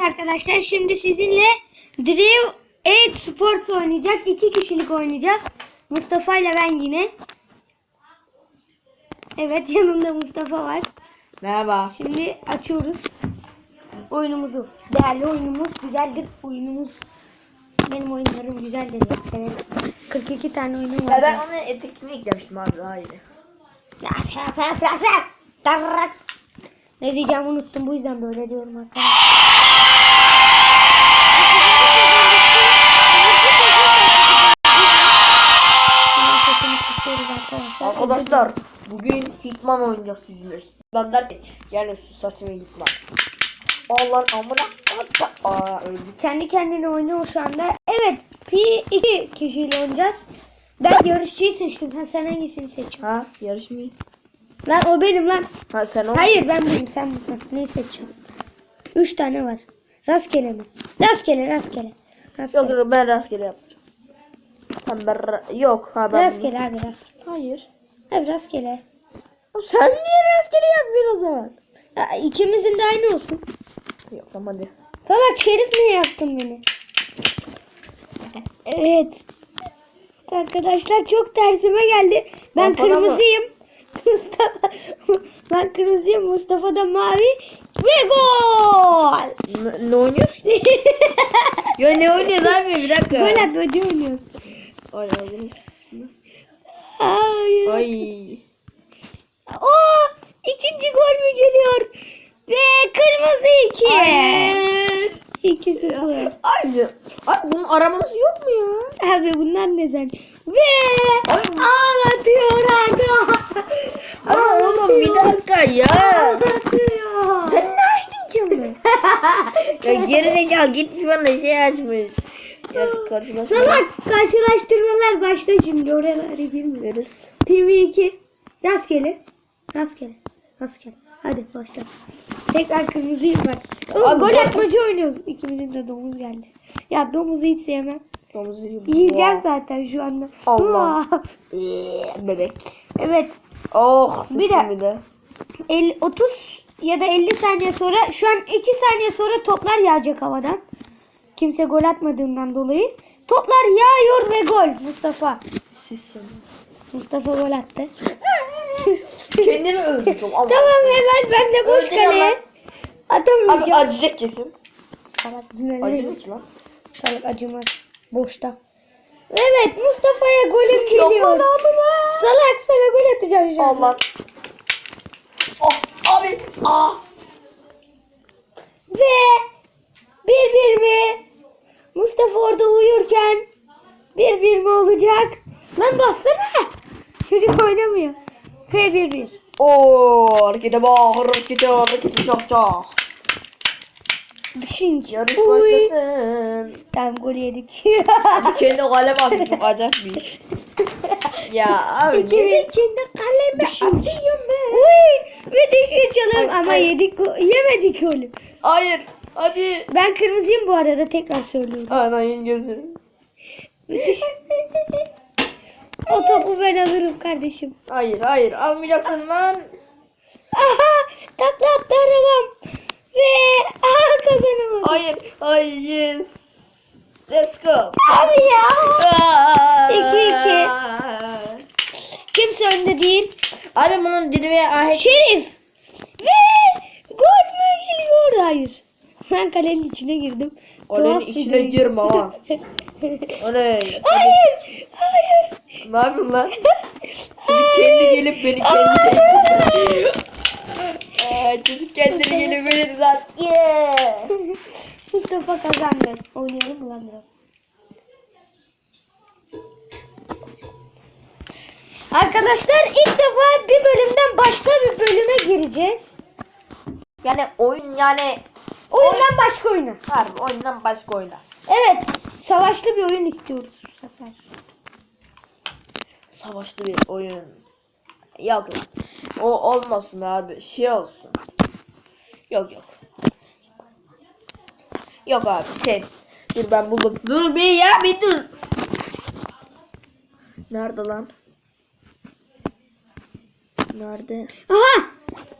Arkadaşlar şimdi sizinle Drive 8 Sports oynayacak. İki kişilik oynayacağız. Mustafa ile ben yine. Evet yanımda Mustafa var. Merhaba. Şimdi açıyoruz oyunumuzu. Değerli oyunumuz güzeldir. Oyunumuz benim oyunlarım güzeldir. ya, Severim. 42 tane oyunum var. Ya ben onun etikini eklemiştim abi daha iyi. Ne diyeceğimi unuttum bu yüzden böyle diyorum arkadaşlar. Arkadaşlar. Arkadaşlar bugün Hitman oynayacağız sizinle. Ben derken yani şu saçını Hitman. Allah amına. Aa öldük. Kendi kendine oynuyor şu anda. Evet. P2 kişiyle oynayacağız. Ben yarışçıyı seçtim. Ha, sen hangisini seçiyorsun? Ha yarışmayı. Lan o benim lan. Ha sen o. Hayır ben buyum sen busun. Neyi seçiyorum? Üç tane var. Rastgele mi? Rastgele rastgele. Rastgele. Yok ben rastgele yapacağım. Ra- yok ha ben. Rastgele abi rastgele. Hayır. Abi rastgele. Sen niye rastgele yapmıyorsun o zaman? Ya, ikimizin de aynı olsun. Yok tamam hadi. Salak Şerif niye yaktın beni? Evet. Arkadaşlar çok tersime geldi. Ben Kafana mı? kırmızıyım. Mustafa ben kırmızıyım. Mustafa da mavi ve gol. Ne, ne oynuyoruz ki? ya ne oynuyoruz abi bir dakika. Gol atmacı oynuyoruz. Ay ağzınız. Hayır. Ay. O ikinci gol mü geliyor? Ve kırmızı iki. Hayır. İki sıfır. Abi, abi bunun arabanız yok mu ya? Abi bunlar ne sen? Ve ağlatıyor Arda. Ama oğlum bir dakika ya. Ağlatıyor. Sen ne açtın ki onu? ya gerizekalı gitmiş bana şey açmış. Ya karşılaşma. Salak karşılaştırmalar başka şimdi oralara girmiyoruz. Veririz. PV2 rastgele. Rastgele. Rastgele. Hadi başla. Tekrar kırmızıyım ben. Oğlum, gol atmacı oynuyoruz. İkimizin de domuz geldi. Ya domuzu hiç sevmem. Domuz yiyeyim. Yiyeceğim zaten şu anda. Allah. Ee, bebek. Evet. Oh Bir bir de- bir de. 50, 30 ya da 50 saniye sonra şu an 2 saniye sonra toplar yağacak havadan. Kimse gol atmadığından dolayı. Toplar yağıyor ve gol Mustafa. Mustafa gol attı. Kendimi öldürdüm. Allah. tamam hemen ben de boş Öldürüyorum kaleye. Abi Atamayacağım. acıyacak kesin. Salak ki lan. Salak acımaz. Boşta. Evet Mustafa'ya golüm geliyor. Salak sana gol atacağım an. Allah. Oh abi. Ah. Ve? Mustafa orada uyurken bir bir mi olacak? Lan bassana. Çocuk oynamıyor. Ve bir bir. Oo harekete bak harekete harekete çak çak. Dışınç. Yarış Uy. başlasın. Tamam gol yedik. Hadi kendi kalem atmış bu acayip bir. Ya abi İkimiz yedi. kendi kaleme Dışınç. atıyor be. Uy. Dışarı çalalım Ay, ama yedik go- yemedik golü. Hayır. Hadi. Ben kırmızıyım bu arada tekrar söylüyorum. Anayın gözü. Müthiş. O topu ben alırım kardeşim. Hayır hayır almayacaksın lan. Aha takla attı arabam. Ve aha kazanamadım. Hayır. Hayır yes. Let's go. Abi ya. Aa! İki, iki. Kimse önde değil. Abi bunun dili ve ahet. Şerif. Ve gol mü geliyor? Hayır. Ben kalenin içine girdim. Kalenin Tuhaf bir içine durum. girme lan. Oley. Hayır. Hayır. Ne yapıyorsun lan? Çocuk kendi gelip beni kendi tehdit Ee, Çocuk kendini gelip beni zaten. Yeah. Mustafa kazandı. Oynayalım mı lan biraz? Arkadaşlar ilk defa bir bölümden başka bir bölüme gireceğiz. Yani oyun yani Oyundan başka oyuna. harbi oyundan başka oyuna. Evet, savaşlı bir oyun istiyoruz bu sefer. Savaşlı bir oyun. Yok lan. O olmasın abi. Şey olsun. Yok yok. Yok abi şey. Dur ben buldum. Dur bir ya bir dur. Nerede lan? Nerede? Aha!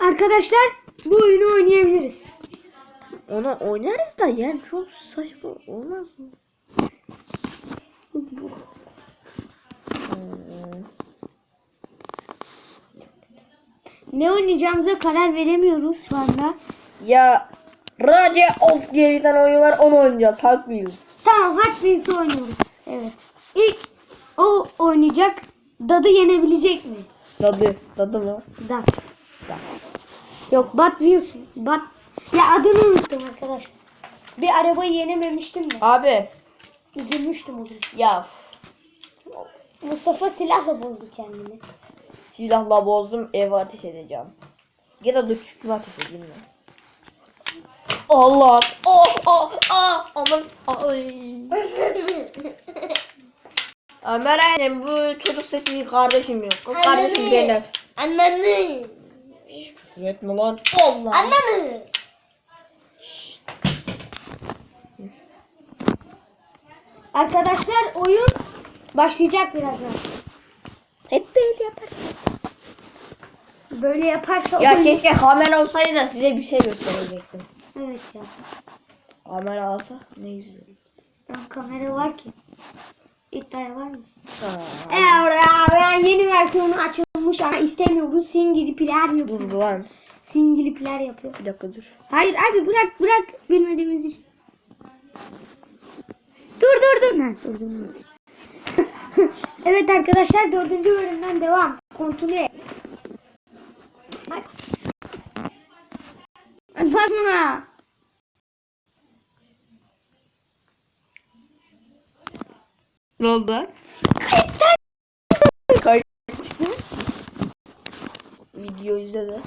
Arkadaşlar bu oyunu oynayabiliriz. Onu oynarız da yani çok saçma olmaz mı? Hmm. Ne oynayacağımıza karar veremiyoruz şu anda. Ya Raja of diye bir tane oyun var onu oynayacağız. Hot Wheels. Tamam Hot Wheels'ı oynuyoruz. Evet. İlk o oynayacak. Dadı yenebilecek mi? Dadı. Dadı mı? Dad. Dadı. Yok Bat Wheels. Bat. Ya adını unuttum arkadaşlar. Bir arabayı yenememiştim de. Abi Üzülmüştüm o gün. ya Mustafa silahla bozdu kendini. silahla bozdum eve ateş edeceğim. Ya da dur çünkü ateş edeyim mi? Allah! Oh oh ah! Aman ay. Ömer annem bu çocuk sesi kardeşim yok. Kız kardeşim Zeynep. Ananı. Küfür etme lan. Allah. Ananı. Arkadaşlar oyun başlayacak birazdan. Hep böyle yapar. Böyle yaparsa Ya oyun... keşke kamera olsaydı da size bir şey gösterecektim. Evet ya. Kamera alsa ne güzel. Ya kamera var ki. İddiaya var mısın? Eee ben yeni versiyonu açılmış ama istemiyoruz. Single player yapıyor. Dur lan. Single player yapıyor. Bir dakika dur. Hayır abi bırak bırak bilmediğimiz iş. Dur dur dur. Ha, dur dur. dur. evet arkadaşlar dördüncü bölümden devam. Hadi basma. Ne oldu? Kayıt. Video izle de.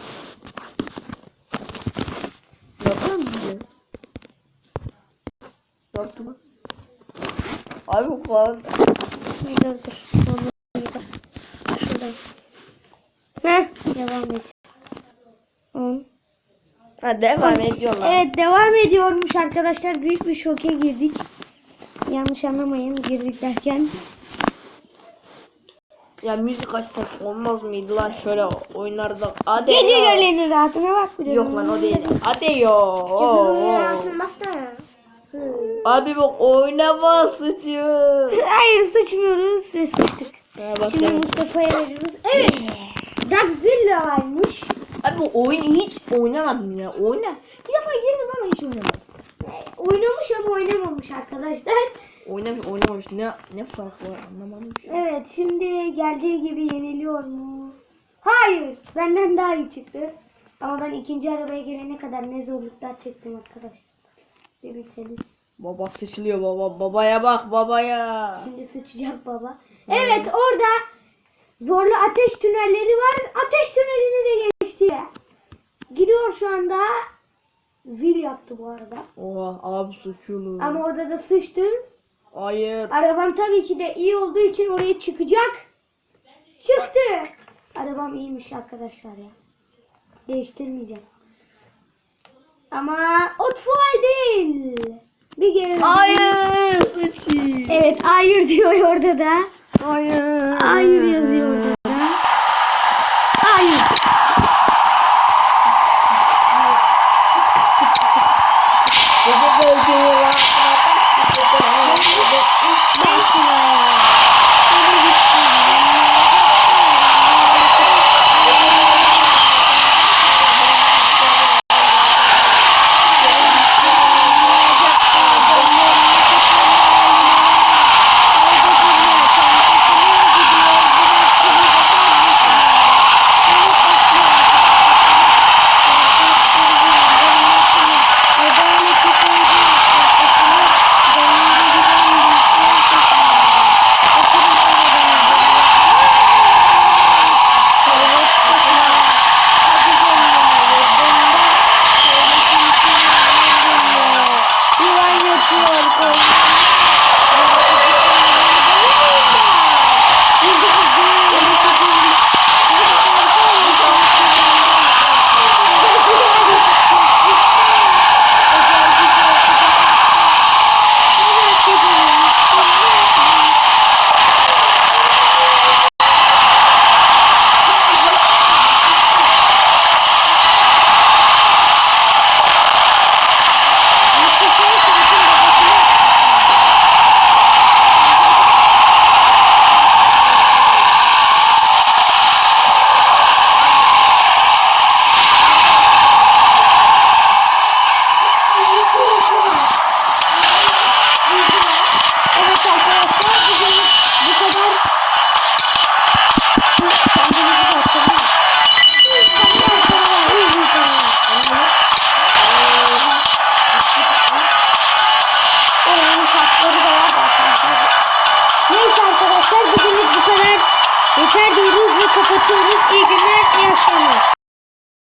Yapar mı video? Mı? Abi bu kadar. Dur dur. Şuradan. Heh, devam et. On. Ha devam ediyorlar. Evet devam ediyormuş arkadaşlar. Büyük bir şoke girdik. Yanlış anlamayın girdik derken. Ya müzik açsak olmaz mıydı lan şöyle oyunlarda. Hadi Gece ya. gelenin rahatına bak. bir de. Yok lan o değil. Hadi yo. Oo. Abi bak oynama sıçıyor. Hayır sıçmıyoruz ve sıçtık. Ha, bak Şimdi evet. Mustafa'ya veriyoruz. Evet. Dagzilla varmış. Abi bu oyunu hiç oynamadım ya. Oyna. Bir defa girdim ama hiç oynamadım. Oynamış ama oynamamış arkadaşlar. Oynamış oynamamış. Ne ne fark var anlamadım. ki. Evet şimdi geldiği gibi yeniliyor mu? Hayır. Benden daha iyi çıktı. Ama ben ikinci arabaya gelene kadar ne zorluklar çektim arkadaşlar. Bir bilseniz. Baba sıçılıyor baba. Babaya bak babaya. Şimdi sıçacak baba. Evet orada zorlu ateş tünelleri var. Ateş tünelini de geçti. Gidiyor şu anda. Vil yaptı bu arada. Oha abi sıçıyor. Ama orada da sıçtı. Hayır. Arabam tabii ki de iyi olduğu için oraya çıkacak. Çıktı. Arabam iyiymiş arkadaşlar ya. Değiştirmeyeceğim. Ama Otfay değil. Bir gel. Hayır sıçıyor. Evet hayır diyor orada da. Hayır. Hayır yazıyor orada da. Hayır. Ben